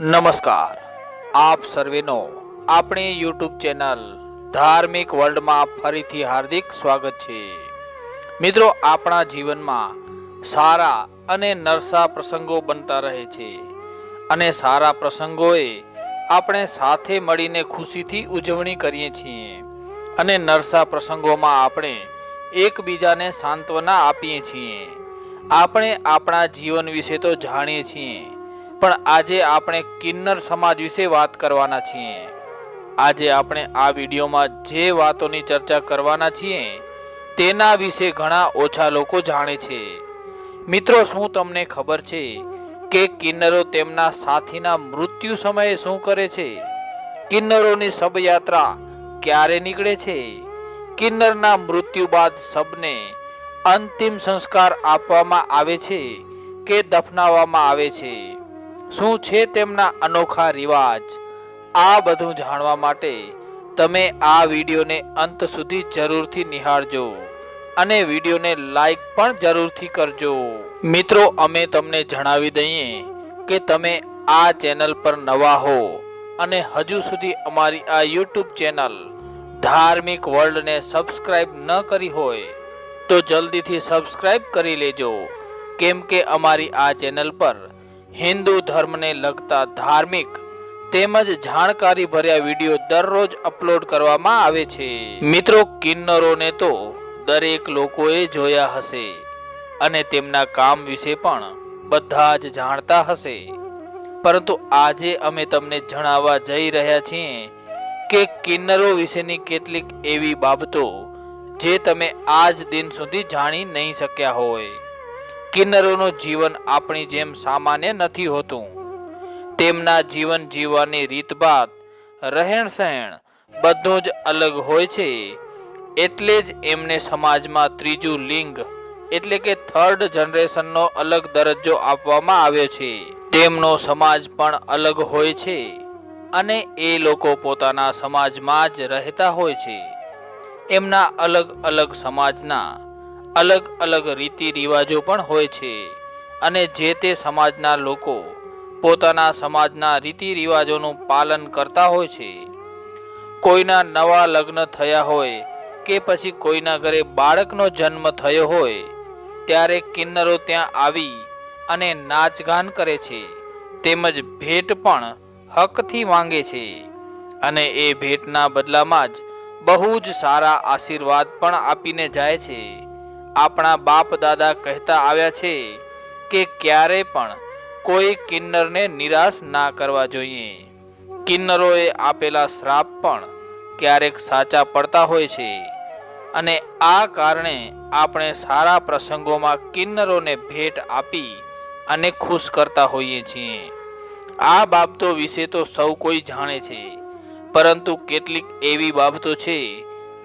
નમસ્કાર. આપ સર્વેનો આપણી યુટ્યુબ ચેનલ ધાર્મિક વર્લ્ડમાં ફરીથી હાર્દિક સ્વાગત છે. મિત્રો, આપણા જીવનમાં સારા અને નરસા પ્રસંગો બનતા રહે છે અને સારા પ્રસંગોએ આપણે સાથે મળીને ખુશીથી ઉજવણી કરીએ છીએ અને નરસા પ્રસંગોમાં આપણે એકબીજાને સાંત્વના આપીએ છીએ. આપણે આપણા જીવન વિશે તો જાણીએ છીએ પણ આજે આપણે કિન્નર સમાજ વિશે વાત કરવાના છીએ. આજે આપણે આ વિડીયોમાં જે વાતોની ચર્ચા કરવાના છીએ, તેના વિશે ઘણા ઓછા લોકો જાણે છે. મિત્રો, શું તમને ખબર છે કે કિન્નરો તેમના સાથીના મૃત્યુ સમયે શું કરે છે? કિન્નરોની શબયાત્રા ક્યારે નીકળે છે? કિન્નરના મૃત્યુ બાદ શબને અંતિમ સંસ્કાર આપવામાં આવે છે કે દફનાવવામાં આવે છે? શું છે તેમના અનોખા રિવાજ? આ બધું જાણવા માટે તમે આ વિડીયોને અંત સુધી જરૂરથી નિહાળજો અને વિડીયોને લાઈક પણ જરૂરથી કરજો. મિત્રો, અમે તમને જણાવી દઈએ કે તમે આ ચેનલ પર નવા હો અને હજુ સુધી અમારી આ યુટ્યુબ ચેનલ ધાર્મિક વર્લ્ડને સબસ્ક્રાઈબ ન કરી હોય તો જલ્દીથી સબસ્ક્રાઈબ કરી લેજો. કેમ કે અમારી આ ચેનલ પર હિન્દુ ધર્મને લગતા ધાર્મિક તેમજ જાણકારી ભર્યા વીડિયો દરરોજ અપલોડ કરવામાં આવે છે. મિત્રો, કિન્નરોને તો દરેક લોકોએ જોયા હશે અને તેમના કામ વિશે પણ બધા જ જાણતા હશે. પરંતુ આજે અમે તમને જણાવવા જઈ રહ્યા છીએ કે કિન્નરો વિશેની કેટલીક એવી બાબતો જે તમે આજ દિન સુધી જાણી નહીં શક્યા હોય. કિન્નરોનું જીવન આપણી જેમ સામાન્ય નથી હોતું. તેમના જીવન જીવવાની રીતભાત રહેણ સહેણ બધું જ અલગ હોય છે. એટલે જ એમને સમાજમાં ત્રીજું લિંગ, એટલે કે થર્ડ જનરેશનનો અલગ દરજ્જો આપવામાં આવ્યો છે. તેમનો સમાજ પણ અલગ હોય છે અને એ લોકો પોતાના સમાજમાં જ રહેતા હોય છે. એમના અલગ અલગ સમાજના અલગ અલગ રીતિ રિવાજો પણ હોય છે. અને જે તે સમાજના લોકો પોતાના સમાજના રીતિ રિવાજોનું પાલન કરતા હોય છે. કોઈના નવા લગ્ન થયા હોય કે પછી કોઈના ઘરે બાળકનો જન્મ થયો હોય, ત્યારે કિન્નરો ત્યાં આવી અને નાચગાન કરે છે. તેમજ ભેટ પણ હકથી માંગે છે. અને એ ભેટના બદલામાં જ બહુ જ સારા આશીર્વાદ પણ આપીને જાય છે. આપણા બાપ દાદા કહેતા આવ્યા છે કે ક્યારે પણ કોઈ કિન્નરને નિરાશ ના કરવા જોઈએ. કિન્નરોએ આપેલા શ્રાપ પણ ક્યારેક સાચા પડતા હોય છે અને આ કારણે આપણે સારા પ્રસંગોમાં કિન્નરોને ભેટ આપી અને ખુશ કરતા હોઈએ છીએ. આ બાબતો વિશે તો સૌ કોઈ જાણે છે, પરંતુ કેટલીક એવી બાબતો છે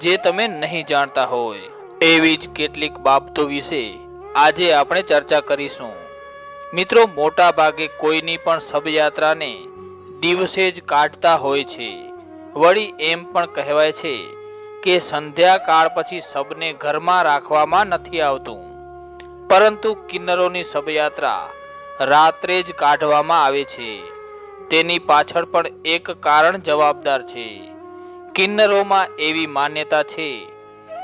જે તમે નહીં જાણતા હોય. એવી જ કેટલીક બાબતો વિશે આજે આપણે ચર્ચા કરીશું. મિત્રો, મોટા ભાગે કોઈની પણ શબયાત્રાને દિવસે જ કાઢતા હોય છે. વળી એમ પણ કહેવાય છે કે સંધ્યાકાળ પછી શબને ઘરમાં રાખવામાં નથી આવતું. પરંતુ કિન્નરોની શબયાત્રા રાત્રે જ કાઢવામાં આવે છે. તેની પાછળ પણ એક કારણ જવાબદાર છે. કિન્નરોમાં એવી માન્યતા છે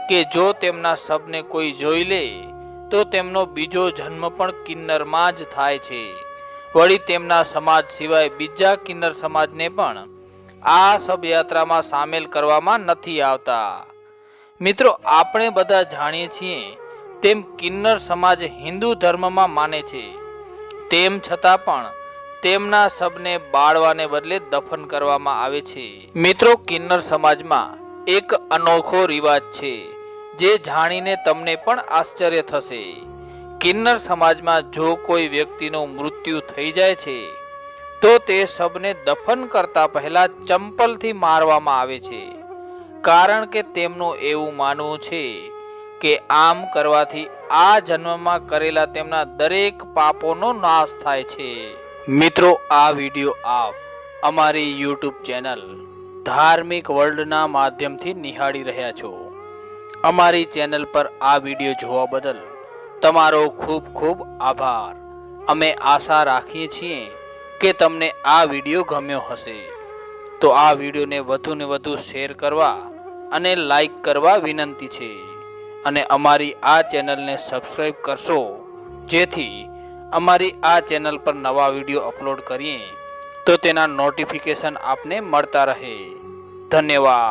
કે જો તેમના શબને કોઈ જોઈ લે, તો તેમનો બીજો જન્મ પણ કિન્નરમાં જ થાય છે. વળી તેમના સમાજ સિવાય બીજા કિન્નર સમાજને પણ આ શબયાત્રામાં સામેલ કરવામાં નથી આવતા. મિત્રો, આપણે બધા જાણીએ છીએ, તેમ કિન્નર સમાજ હિન્દુ ધર્મમાં માને છે. તેમ છતાં પણ તેમના શબને બાળવાને બદલે દફન કરવામાં આવે છે. મિત્રો, કિન્નર સમાજમાં એક અનોખો રિવાજ છે. જે જાણીને તમને પણ આશ્ચર્ય થશે. કિન્નર સમાજમાં જો કોઈ વ્યક્તિનું મૃત્યુ થઈ જાય છે, તો તે શબને દફન કરતા પહેલા ચંપલથી મારવામાં આવે છે. કારણ કે તેમનું એવું માનવું છે કે આમ કરવાથી આ જન્મમાં કરેલા તેમના દરેક પાપોનો નાશ થાય છે. મિત્રો, આ વીડિયો આપ અમારી યુટ્યુબ ચેનલ ધાર્મિક વર્લ્ડના માધ્યમથી નિહાળી રહ્યા છો. અમારી ચેનલ પર આ વીડિયો જોવા બદલ તમારો ખૂબ ખૂબ આભાર. અમે આશા રાખીએ છીએ કે તમને આ વીડિયો ગમ્યો હશે. તો આ વિડીયોને વધુને વધુ શેર કરવા અને લાઈક કરવા વિનંતી છે. અને અમારી આ ચેનલને સબસ્ક્રાઈબ કરશો. જેથી અમારી આ ચેનલ પર નવા વીડિયો અપલોડ કરીએ તો તેના નોટિફિકેશન આપને મળતા રહે. ધન્યવાદ.